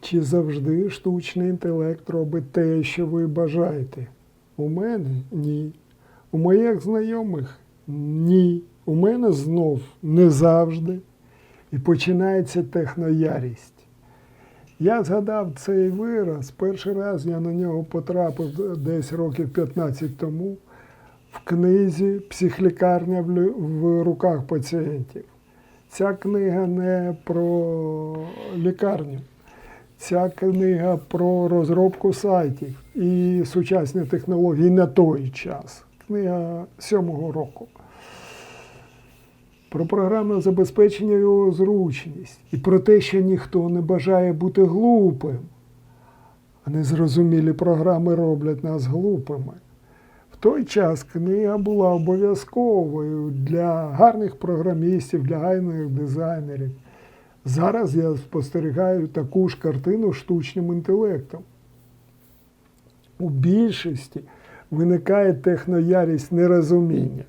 Чи завжди штучний інтелект робить те, що ви бажаєте? У мене ні. У моїх знайомих ні. У мене знов не завжди. І починається техноярість. Я згадав цей вираз. Перший раз я на нього потрапив десь років 15 тому в книзі Психлікарня в руках пацієнтів. Ця книга не про лікарню. Ця книга про розробку сайтів і сучасні технології на той час. Книга сьомого року. Про програмне забезпечення його зручність. І про те, що ніхто не бажає бути глупим. А незрозумілі програми роблять нас глупими. В той час книга була обов'язковою для гарних програмістів, для гарних дизайнерів. Зараз я спостерігаю таку ж картину штучним інтелектом. У більшості виникає техноярість нерозуміння.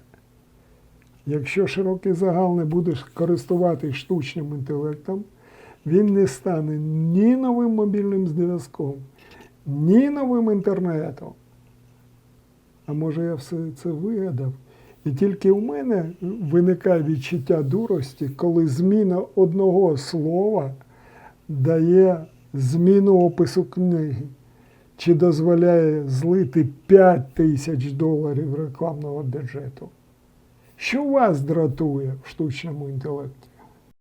Якщо широкий загал не буде користуватись штучним інтелектом, він не стане ні новим мобільним зв'язком, ні новим інтернетом. А може я все це вигадав? І тільки у мене виникає відчуття дурості, коли зміна одного слова дає зміну опису книги, чи дозволяє злити 5 тисяч доларів рекламного бюджету. Що вас дратує в штучному інтелекті?